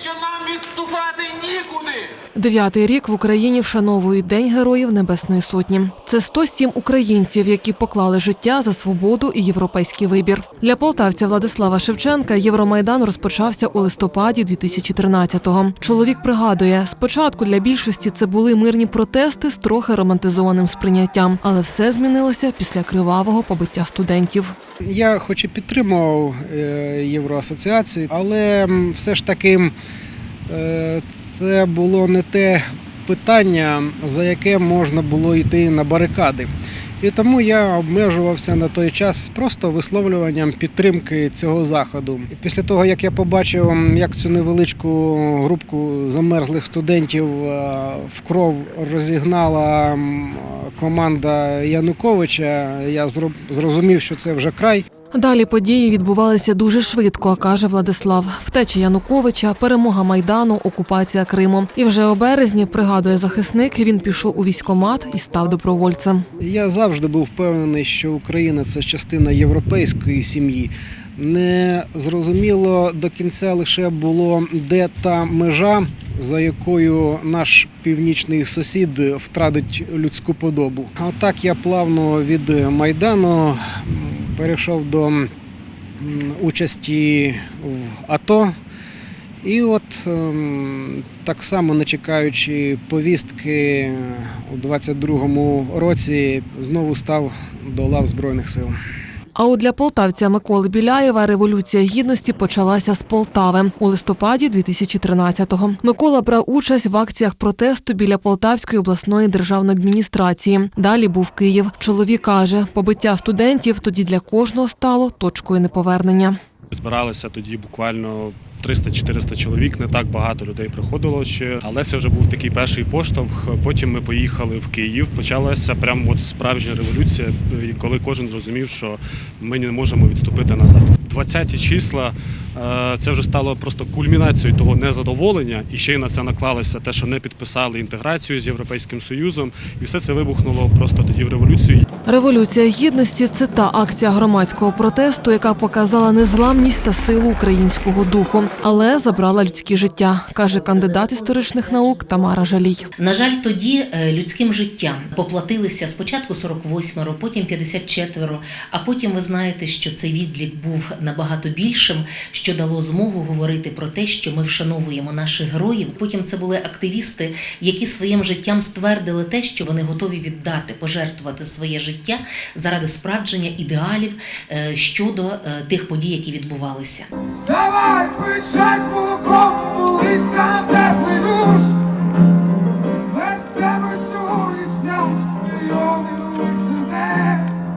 що нам відступати нікуди. Дев'ятий рік в Україні вшановують День Героїв Небесної Сотні. Це 107 українців, які поклали життя за свободу і європейський вибір. Для полтавця Владислава Шевченка Євромайдан розпочався у листопаді 2013-го. Чоловік пригадує, спочатку для більшості це були мирні протести з трохи романтизованим сприйняттям, але все змінилося після кривавого побиття студентів. Я хоч і підтримував е, Євроасоціацію, але все ж таки це було не те питання, за яке можна було йти на барикади. І тому я обмежувався на той час просто висловлюванням підтримки цього заходу. Після того, як я побачив, як цю невеличку групку замерзлих студентів е, в кров розігнала команда Януковича, я зрозумів, що це вже край. Далі події відбувалися дуже швидко, каже Владислав. Втеча Януковича, перемога майдану, окупація Криму. І вже у березні пригадує захисник. Він пішов у військкомат і став добровольцем. Я завжди був впевнений, що Україна це частина європейської сім'ї. Не зрозуміло до кінця лише було, де та межа, за якою наш північний сусід втратить людську подобу. А Отак я плавно від майдану перейшов до участі в АТО. І от ем, так само не чекаючи повістки у 22-му році, знову став до лав Збройних сил. А от для полтавця Миколи Біляєва революція гідності почалася з Полтави у листопаді 2013-го. Микола брав участь в акціях протесту біля Полтавської обласної державної адміністрації. Далі був Київ. Чоловік каже, побиття студентів тоді для кожного стало точкою неповернення. Збиралися тоді буквально 300-400 чоловік, не так багато людей приходило ще, але це вже був такий перший поштовх. Потім ми поїхали в Київ. Почалася прямо от справжня революція, коли кожен зрозумів, що ми не можемо відступити назад. 20-ті числа е, це вже стало просто кульмінацією того незадоволення, і ще й на це наклалося те, що не підписали інтеграцію з Європейським Союзом, і все це вибухнуло просто тоді в революцію. Революція гідності це та акція громадського протесту, яка показала незламність та силу українського духу, але забрала людські життя, каже кандидат історичних наук Тамара Жалій. На жаль, тоді е, людським життям поплатилися спочатку 48, потім 54, а потім ви знаєте, що цей відлік був набагато більшим, що дало змогу говорити про те, що ми вшановуємо наших героїв. Потім це були активісти, які своїм життям ствердили те, що вони готові віддати, пожертвувати своє життя заради справдження ідеалів е, щодо е, тих подій, які відбувалися. Вставай, причась молоком, молися!